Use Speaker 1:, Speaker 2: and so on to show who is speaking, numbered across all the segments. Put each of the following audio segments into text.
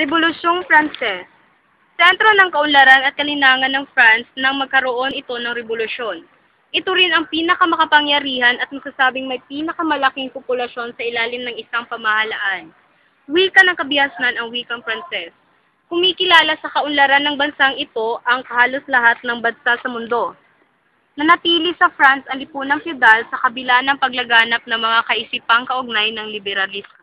Speaker 1: Rebolusyong Pranses Sentro ng kaunlaran at kalinangan ng France nang magkaroon ito ng revolusyon. Ito rin ang pinakamakapangyarihan at masasabing may pinakamalaking populasyon sa ilalim ng isang pamahalaan. Wika ng kabihasnan ang wikang Pranses. Kumikilala sa kaunlaran ng bansang ito ang halos lahat ng bansa sa mundo. Nanatili sa France ang lipunang feudal sa kabila ng paglaganap ng mga kaisipang kaugnay ng liberalismo.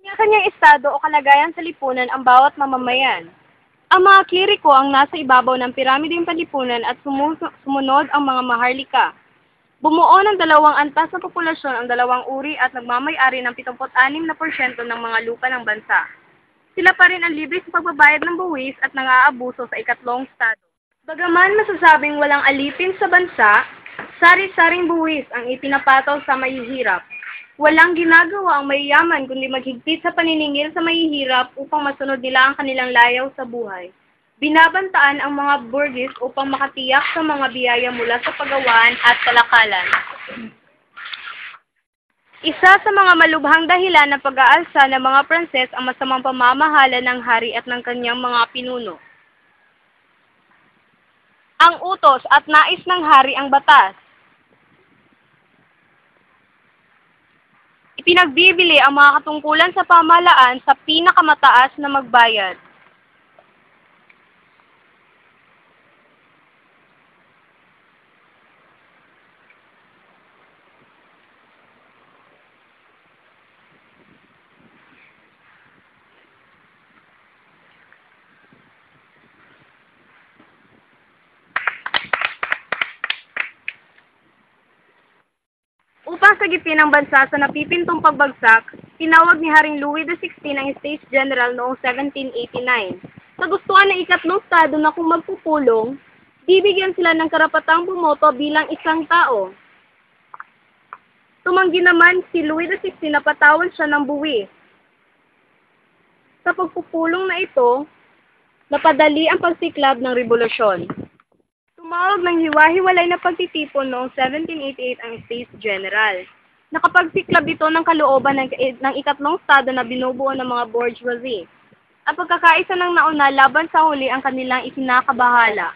Speaker 1: Kanya-kanyang estado o kalagayan sa lipunan ang bawat mamamayan. Ang mga kliriko ang nasa ibabaw ng piramideng panlipunan at sumu- sumunod ang mga maharlika. Bumuo ng dalawang antas na populasyon ang dalawang uri at nagmamay-ari ng 76% ng mga lupa ng bansa. Sila pa rin ang libre sa pagbabayad ng buwis at nang-aabuso sa ikatlong estado. Bagaman masasabing walang alipin sa bansa, sari-saring buwis ang ipinapataw sa mahihirap. Walang ginagawa ang mayayaman kundi maghigpit sa paniningil sa mahihirap upang masunod nila ang kanilang layaw sa buhay. Binabantaan ang mga burgess upang makatiyak sa mga biyaya mula sa pagawaan at kalakalan. Isa sa mga malubhang dahilan ng pag-aalsa ng mga Pranses ang masamang pamamahala ng hari at ng kanyang mga pinuno. Ang utos at nais ng hari ang batas. Ipinagbibili ang mga katungkulan sa pamahalaan sa pinakamataas na magbayad. Upang sagipin ang bansa sa napipintong pagbagsak, tinawag ni Haring Louis XVI ang States General noong 1789. Nagustuhan ng ikatlong estado na kung magpupulong, bibigyan sila ng karapatang bumoto bilang isang tao. Tumanggi naman si Louis XVI na patawan siya ng buwis. Sa pagpupulong na ito, napadali ang pagsiklab ng revolusyon. Tumawag ng hiwa-hiwalay na pagtitipon noong 1788 ang States General. Nakapagsiklab ito ng kalooban ng, ng ikatlong estado na binubuo ng mga bourgeoisie. Ang pagkakaisa ng nauna laban sa huli ang kanilang isinakabahala.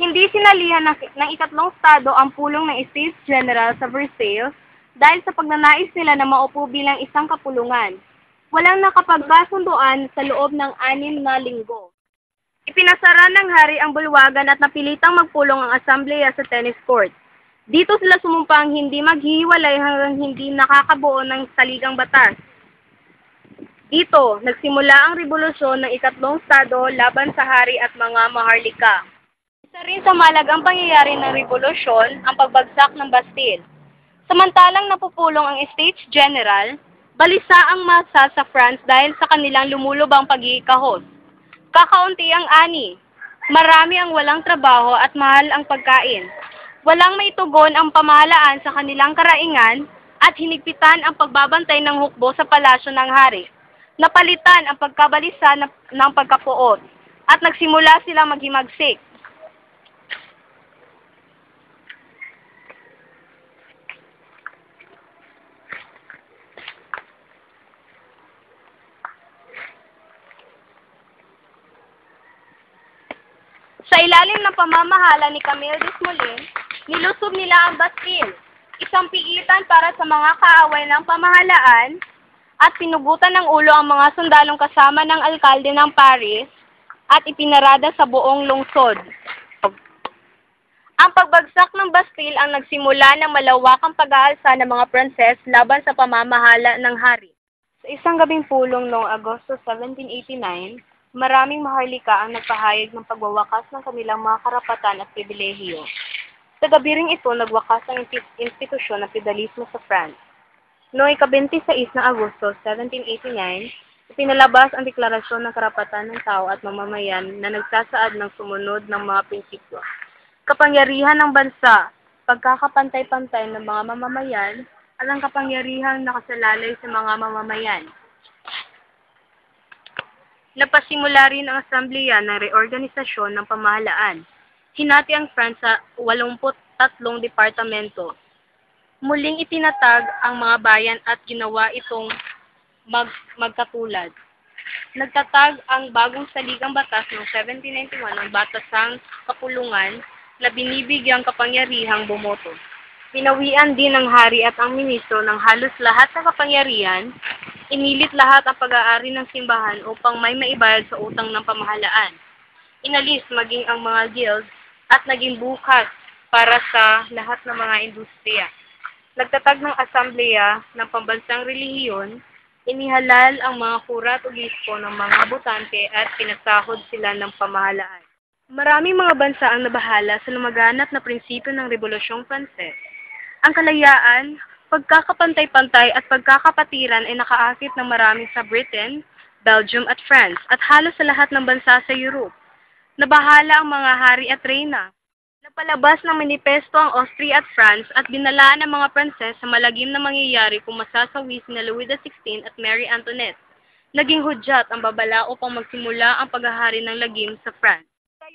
Speaker 1: Hindi sinalihan ng, ng ikatlong estado ang pulong ng States General sa Versailles dahil sa pagnanais nila na maupo bilang isang kapulungan. Walang nakapagkasunduan sa loob ng anim na linggo. Ipinasara ng hari ang bulwagan at napilitang magpulong ang asambleya sa tennis court. Dito sila sumumpang hindi maghihiwalay hanggang hindi nakakabuo ng saligang batas. Dito, nagsimula ang revolusyon ng ikatlong estado laban sa hari at mga maharlika. Isa rin sa malagang pangyayari ng revolusyon ang pagbagsak ng Bastille. Samantalang napupulong ang States General, balisa ang masa sa France dahil sa kanilang lumulubang pag-iikahos. Kakaunti ang ani. Marami ang walang trabaho at mahal ang pagkain. Walang maitugon ang pamahalaan sa kanilang karaingan at hinigpitan ang pagbabantay ng hukbo sa palasyo ng hari. Napalitan ang pagkabalisa ng, pagkapuot at nagsimula sila maghimagsik. Sa ilalim ng pamamahala ni Camille Desmoulins, nilusob nila ang Bastille, isang piitan para sa mga kaaway ng pamahalaan at pinugutan ng ulo ang mga sundalong kasama ng alkalde ng Paris at ipinarada sa buong lungsod. Ang pagbagsak ng Bastille ang nagsimula ng malawakang pag-aalsa ng mga Pranses laban sa pamamahala ng hari. Sa isang gabing pulong noong Agosto 1789, maraming maharlika ang nagpahayag ng pagwawakas ng kanilang mga karapatan at pribilehiyo. Sa gabi ring ito, nagwakas ang institusyon ng feudalismo sa France. Noong ika-26 ng Agosto 1789, ipinalabas ang Deklarasyon ng Karapatan ng Tao at Mamamayan na nagsasaad ng sumunod ng mga prinsipyo. Kapangyarihan ng bansa, pagkakapantay-pantay ng mga mamamayan, at ang kapangyarihang nakasalalay sa mga mamamayan. Napasimula rin ang asambleya ng reorganisasyon ng pamahalaan. Hinati ang France sa 83 departamento. Muling itinatag ang mga bayan at ginawa itong mag magkatulad. nagtatag ang bagong saligang batas noong 1791 ng Batasang Kapulungan na binibigyang kapangyarihang bumoto. Pinawian din ng hari at ang ministro ng halos lahat ng kapangyarihan, inilit lahat ang pag-aari ng simbahan upang may maibayad sa utang ng pamahalaan. Inalis maging ang mga guilds at naging bukas para sa lahat ng mga industriya. Nagtatag ng asambleya ng pambansang relihiyon, inihalal ang mga kura at obispo ng mga botante at pinasahod sila ng pamahalaan. Maraming mga bansa ang nabahala sa lumaganap na prinsipyo ng Rebolusyong Pranses. Ang kalayaan, pagkakapantay-pantay at pagkakapatiran ay nakaakit ng marami sa Britain, Belgium at France at halos sa lahat ng bansa sa Europe. Nabahala ang mga hari at reyna. Napalabas ng manifesto ang Austria at France at binalaan ng mga Pranses sa malagim na mangyayari kung masasawi sina Louis XVI at Mary Antoinette. Naging hudyat ang babala upang magsimula ang paghahari ng lagim sa France.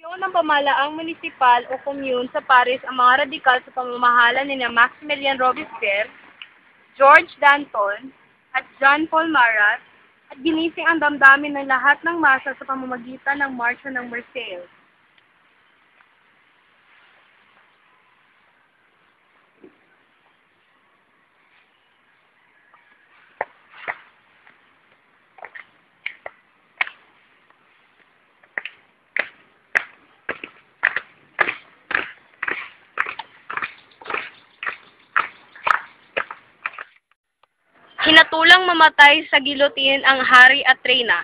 Speaker 1: Tayo ng pamalaang munisipal o commune sa Paris ang mga radikal sa pamamahala ni na Maximilien Robespierre, George Danton, at John Paul Marat, at ginising ang damdamin ng lahat ng masa sa pamamagitan ng Marsha ng Marseille. Hinatulang mamatay sa gilotin ang hari at reyna.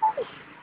Speaker 1: Oh.